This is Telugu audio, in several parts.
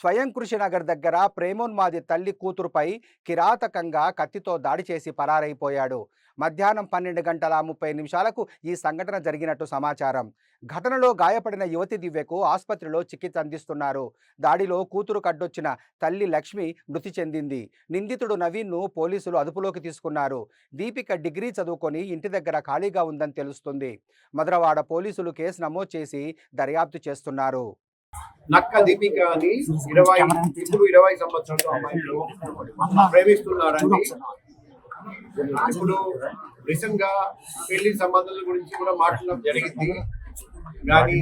స్వయం కృషి నగర్ దగ్గర ప్రేమోన్మాది తల్లి కూతురుపై కిరాతకంగా కత్తితో దాడి చేసి పరారైపోయాడు. మధ్యాహ్నం పన్నెండు గంటల ముప్పై నిమిషాలకు ఈ సంఘటన జరిగినట్టు సమాచారం. ఘటనలో గాయపడిన యువతి దివ్యకు ఆసుపత్రిలో చికిత్స అందిస్తున్నారు. దాడిలో కూతురు కడ్డొచ్చిన తల్లి లక్ష్మి మృతి చెందింది. నిందితుడు నవీన్ను పోలీసులు అదుపులోకి తీసుకున్నారు. దీపిక డిగ్రీ చదువుకొని ఇంటి దగ్గర ఖాళీగా ఉందని తెలుస్తుంది. మధురవాడ పోలీసులు కేసు నమోదు చేసి దర్యాప్తు చేస్తున్నారు. నక్క దీపిక అని ఇరవై ఇప్పుడు ఇరవై సంవత్సరాలు అమ్మాయిలు ప్రేమిస్తున్నారండి. ఇప్పుడు రీసెంట్గా పెళ్ళి సంబంధాల గురించి కూడా మాట్లాడడం జరిగింది. కానీ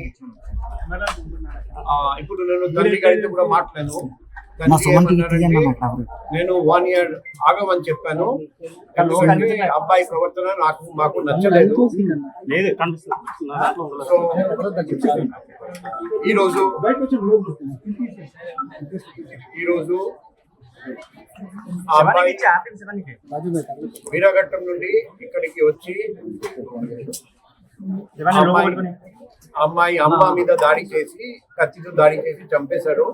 ఇప్పుడు నేను తల్లి గారితో కూడా మాట్లాడాను. నేను వన్ ఇయర్ ఆగమని చెప్పాను. అబ్బాయి ప్రవర్తన నాకు మాకు నచ్చలేదు. ఈరోజు ఈరోజు అబ్బాయి వీరఘట్టం నుండి ఇక్కడికి వచ్చి అమ్మాయి అమ్మ మీద దాడి చేసి కత్తితో దాడి చేసి చంపేశారు.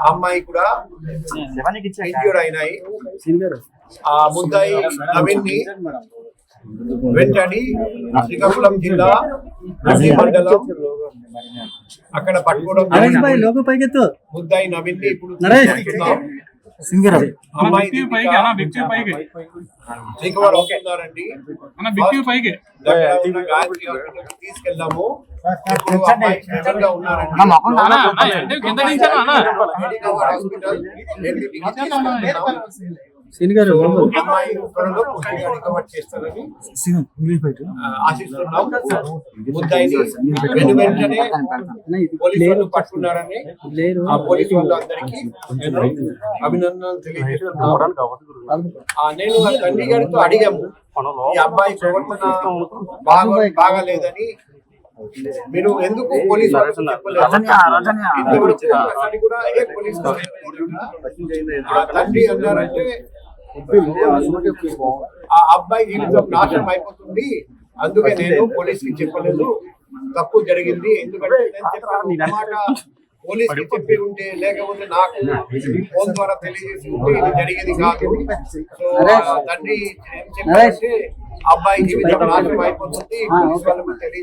ఆ అమ్మాయి కూడా ఇంజ్యూర్డ్ అయినాయి. ఆ ముద్దాయి నవీన్ని వెంటని శ్రీకాకుళం జిల్లా మండలం అక్కడ పట్టుకోవడం ముద్దాయి నవీన్ని ఇప్పుడు నరేష్. ఇంగ్లీష్ బయట. పట్టుకున్నారని లేరు. ఆ పోలీసు వాళ్ళందరికీ నేను అభినందనలు తెలియజేస్తున్నాను. తండ్రి గారితో అడిగాము ఈ అబ్బాయి బాగా బాగాలేదని మీరు ఎందుకు పోలీసు తండ్రి అన్నారంటే ఆ అబ్బాయి జీవితం నాశనం అయిపోతుంది. అందుకే నేను పోలీస్కి చెప్పలేదు. తప్పు జరిగింది. ఎందుకంటే పోలీస్కి చెప్పి ఉంటే లేకపోతే నాకు ఫోన్ ద్వారా తెలియజేసి ఉంటే ఇది జరిగేది కాదు. తండ్రి ఏం చెప్పారంటే అబ్బాయి జీవితం నాశనం అయిపోతుంది. పోలీస్ వాళ్ళకి తెలియజేసి